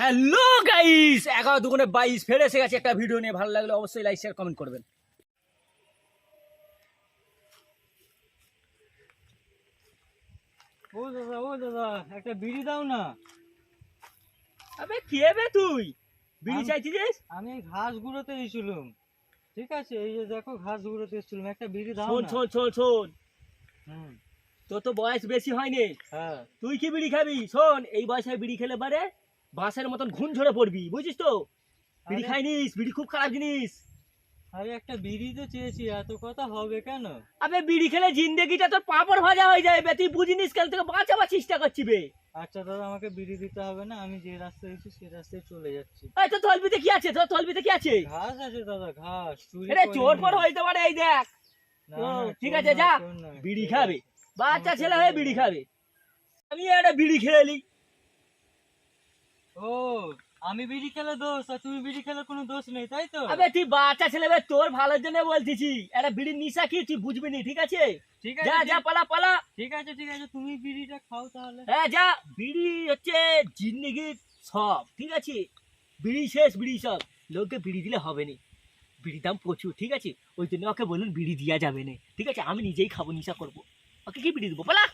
Hello guys এগারো দুগুণে বাইশ ফের এসে গেছে একটা ভিডিও নিয়ে। ভালো লাগলে অবশ্যই লাইক শেয়ার কমেন্ট করবেন। ও দাদা ও দাদা একটা বিড়ি দাও না। আবে কে তুই? বিড়ি চাইছিস আমি ঘাস গুঁড়োতে এসেছিলাম। ঠিক আছে এই যে দেখো ঘাস গুঁড়োতে এসেছিলাম। একটা বিড়ি দাও না। শোন শোন শোন। হুম, তোর তো বয়স বেশি হয়নি। হ্যাঁ। তুই কি বিড়ি খাবি? শোন এই বয়সে বিড়ি খেলে পারে বাঁশের মতন ঘুম ঝরে পড়বি বুঝিস তো? বিড়ি আরে- খাইনিস বিড়ি খুব খারাপ জিনিস। আরে একটা বিড়ি তো চেয়েছি এত কথা হবে কেন? আবে বিড়ি খেলে জিন্দেগিটা তোর পাপড় ভাজা হয়ে যাবে বে। তুই বুঝিনিস কাল থেকে বাঁচাবার চেষ্টা করছি বে। আচ্ছা দাদা আমাকে বিড়ি দিতে হবে না আমি যে রাস্তায় এসেছি সে রাস্তায় চলে যাচ্ছি। এই তো তলবিতে কি আছে? তোর তলবিতে কি আছে? ঘাস আছে দাদা ঘাস করিনি। চোর পর হইতে পারে এই দেখ। ঠিক আছে, যা। বিড়ি খাবে। বাচ্চা ছেলে হয়ে বিড়ি খাবে। আমি একটা বিড়ি খেয়ে আমি বিড়ি খেলে দোষ আর তুমি বিড়ি খেলে কোনো দোষ নেই তাই তো? আবে তুই বাচ্চা ছেলে বে, তোর ভালোর জন্য বলতেছি। বিড়ির নিশা কি তুই বুঝবি নি ঠিক আছে? ঠিক আছে যা ঠিক- পালা পালা। ঠিক আছে ঠিক আছে তুমি বিড়িটা খাও তাহলে। হ্যাঁ যা। বিড়ি হচ্ছে জিন্দিগির সব ঠিক আছে? বিড়ি শেষ বিড়ি সব। লোককে বিড়ি দিলে হবে না। বিড়ির দাম প্রচুর ঠিক আছে? ওই জন্য ওকে বলুন বিড়ি দেওয়া যাবে না ঠিক আছে? আমি নিজেই খাব নিশা করব। ওকে কি বিড়ি দেবো বলা